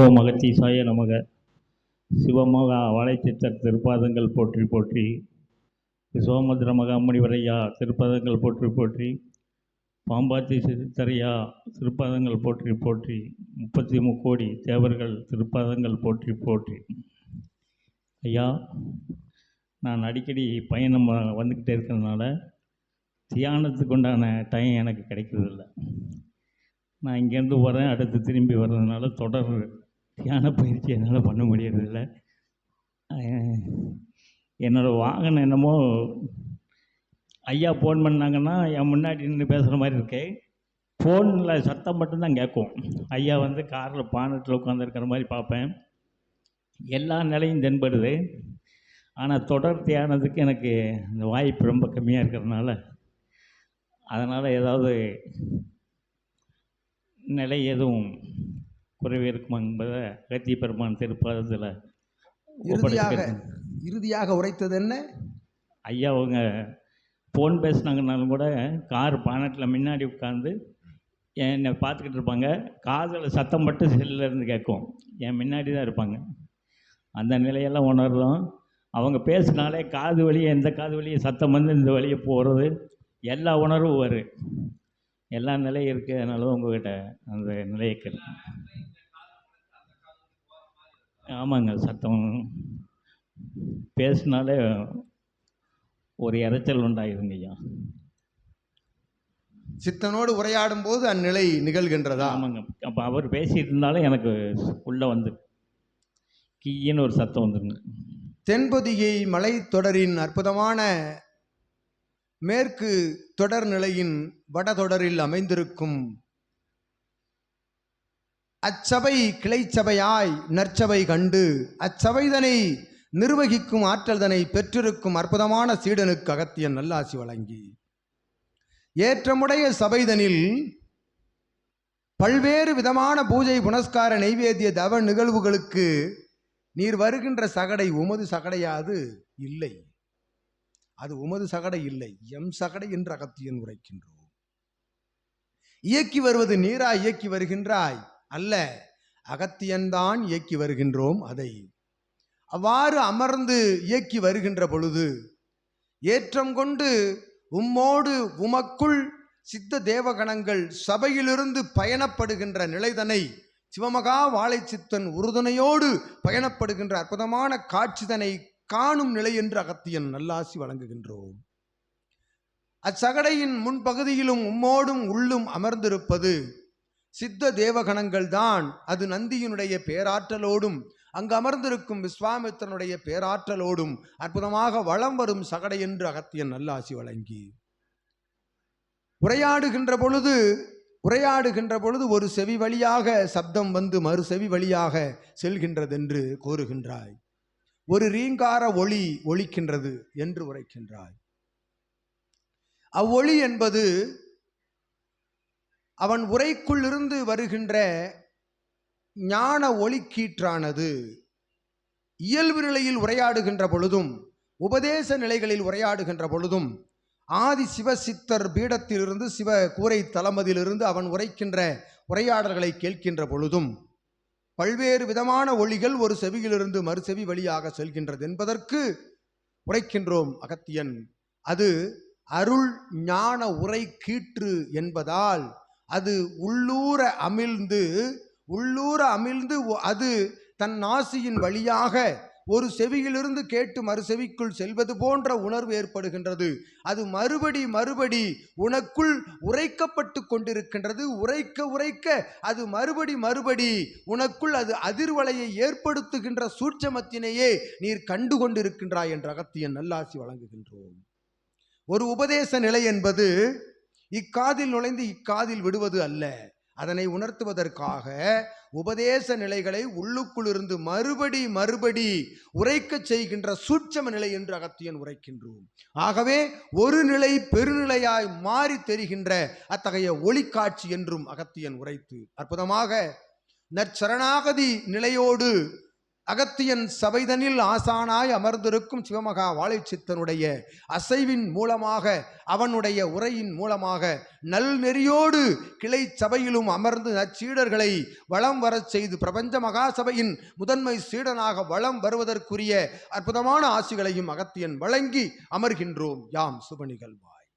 ஓம் அகத்தீசாய நமக. சிவமகா வாழைச்சித்தர் திருப்பாதங்கள் போற்றி போற்றி. சோமந்திர மகாமுனிவரையா திருப்பதங்கள் போற்றி போற்றி. பாம்பாத்தி சித்தரையா திருப்பதங்கள் போற்றி போற்றி. முப்பத்தி முக்கோடி தேவர்கள் திருப்பதங்கள் போற்றி போற்றி. ஐயா நான் அடிக்கடி பயணம் வந்துக்கிட்டே இருக்கிறதுனால தியானத்துக்கு உண்டான டைம் எனக்கு கிடைக்கிறதில்ல. நான் இங்கேருந்து வரேன் அடுத்து திரும்பி வர்றதுனால தொடர் தியான பயிற்சி என்னால் பண்ண முடியறதில்ல. என்னோடய வாகனம் என்னமோ ஐயா ஃபோன் பண்ணாங்கன்னா என் முன்னாடி நின்று பேசுகிற மாதிரி இருக்கே. ஃபோனில் சத்தம் மட்டும்தான் கேட்கும். ஐயா வந்து காரில் பானட்டில் உட்காந்துருக்கிற மாதிரி பார்ப்பேன். எல்லா நிலையும் தென்படுது. ஆனால் தொடர் தியானத்துக்கு எனக்கு இந்த வாய்ப்பு ரொம்ப கம்மியாக இருக்கிறதுனால அதனால் ஏதாவது நிலை எதுவும் குறைவு இருக்குமா என்பதை அகத்திய பெருமான் திருப்பதத்தில் இறுதியாக இறுதியாக உரைத்தது என்ன? ஐயா அவங்க ஃபோன் பேசுனாங்கனாலும் கூட கார் பானட்டில் முன்னாடி உட்காந்து என்னை பார்த்துக்கிட்டு இருப்பாங்க. காதில் சத்தம் மட்டும் செல்லில் இருந்து கேட்கும். என் முன்னாடி தான் இருப்பாங்க. அந்த நிலையெல்லாம் உணர்றோம். அவங்க பேசினாலே காது வழியே எந்த காது வழியே சத்தம் வந்து இந்த வழியே போகிறது எல்லா உணர்வும் வரும். எல்லா நிலையும் இருக்குது அதனால தான் உங்ககிட்ட அந்த நிலையை கேட்டு ஆமாங்க சத்தம் பேசினாலே ஒரு இரைச்சல் உண்டாயிருங்க ஐயா. சித்தனோடு உரையாடும் போது அந்நிலை நிகழ்கின்றதா? ஆமாங்க. அப்போ அவர் பேசிட்டு இருந்தாலும் எனக்கு உள்ளே வந்து கீன்னு ஒரு சத்தம் வந்துருங்க. தென்பொதிகை மலைத்தொடரின் அற்புதமான மேற்கு தொடர் நிலையின் வடதொடரில் அமைந்திருக்கும் அச்சபை கிளைச்சபையாய் நற்சபை கண்டு அச்சபைதனை நிர்வகிக்கும் ஆற்றல்தனை பெற்றிருக்கும் அற்புதமான சீடனுக்கு அகத்தியன் நல்லாசி வழங்கி. ஏற்றமுடைய சபைதனில் பல்வேறு விதமான பூஜை புனஸ்கார நைவேத்திய தவ நிகழ்வுகளுக்கு நீர் வருகின்ற சகடை உமது சகடையாது இல்லை. அது உமது சகடை இல்லை. எம் சகடை என்று அகத்தியன் உரைக்கின்றோம். இயக்கி வருவது நீரா இயக்கி வருகின்றாய்? அல்ல அகத்தியன்தான் இயக்கி வருகின்றோம் அதை. அவ்வாறு அமர்ந்து இயக்கி வருகின்ற பொழுது ஏற்றம் கொண்டு உம்மோடு உமக்குள் சித்த தேவகணங்கள் சபையிலிருந்து பயணப்படுகின்ற நிலைதனை சிவமகா வாழைச்சித்தன் உறுதுணையோடு பயணப்படுகின்ற அற்புதமான காட்சிதனை காணும் நிலை என்று அகத்தியன் நல்லாசி வழங்குகின்றோம். அச்சகடையின் முன்பகுதியிலும் உம்மோடும் உள்ளும் அமர்ந்திருப்பது சித்த தேவகணங்கள் தான். அது நந்தியினுடைய பேராற்றலோடும் அங்கு அமர்ந்திருக்கும் விஸ்வாமித்திரனுடைய பேராற்றலோடும் அற்புதமாக வலம் வரும் சகடை என்று அகத்தியன் நல்லாசி வழங்கி. உரையாடுகின்ற பொழுது உரையாடுகின்ற பொழுது ஒரு செவி வழியாக சப்தம் வந்து மறு செவி வழியாக செல்கின்றதென்று கூறுகின்றாய் ஒரு ரீங்கார ஒளி ஒழிக்கின்றது என்று உரைக்கின்றாய். அவ்வொளி என்பது அவன் உரைக்குள்ளிருந்து வருகின்ற ஞான ஒளிக்கீற்றானது. இயல்பு நிலையில் உரையாடுகின்ற பொழுதும் உபதேச நிலைகளில் உரையாடுகின்ற பொழுதும் ஆதி சிவசித்தர் பீடத்திலிருந்து சிவ கூரை தளமதியிலிருந்து அவன் உரைக்கின்ற உரையாடல்களை கேட்கின்ற பொழுதும் பல்வேறு விதமான ஒளிகள் ஒரு செவியிலிருந்து மறு செவி வழியாக செல்கின்றது என்பதற்கு உரைக்கின்றோம் அகத்தியன். அது அருள் ஞான உரை கீற்று என்பதால் அது உள்ளூர அமிழ்ந்து உள்ளூர அமிழ்ந்து ஒ- அது தன் நாசியின் வழியாக ஒரு செவியிலிருந்து கேட்டு மறு செவிக்குள் செல்வது போன்ற உணர்வு ஏற்படுகின்றது. அது மறுபடி மறுபடி உனக்குள் உரைக்கப்பட்டு கொண்டிருக்கின்றது. உரைக்க உரைக்க அது மறுபடி மறுபடி உனக்குள் அது அதிர்வலையை ஏற்படுத்துகின்ற சூட்சமத்தினையே நீர் கண்டு கொண்டிருக்கின்றாய் என்ற அகத்தியன் நல்லாசி வழங்குகின்றோம். ஒரு உபதேச நிலை என்பது இக்காதில் நுழைந்து இக்காதில் விடுவது அல்ல. அதனை உணர்த்துவதற்காக உபதேச நிலைகளை உள்ளுக்குள்ளிருந்து மறுபடி மறுபடி உரைக்கச் செய்கின்ற சூட்சம நிலை என்று அகத்தியன் உரைக்கின்றோம். ஆகவே ஒரு நிலை பெருநிலையாய் மாறி தெரிகின்ற அத்தகைய ஒளிக்காட்சி என்றும் அகத்தியன் உரைத்து அற்புதமாக நற்சரணாகதி நிலையோடு அகத்தியன் சபைதனில் ஆசானாய் அமர்ந்திருக்கும் சிவமகா வாழைச்சித்தனுடைய அசைவின் மூலமாக அவனுடைய உரையின் மூலமாக நல் நெறியோடு கிளை சபையிலும் அமர்ந்து அச்சீடர்களை வளம் வரச் செய்து பிரபஞ்ச மகா சபையின் முதன்மை சீடனாக வளம் வருவதற்குரிய அற்புதமான ஆசிகளையும் அகத்தியன் வழங்கி அமர்கின்றோம். யாம் சுப நிகழ்வாய்.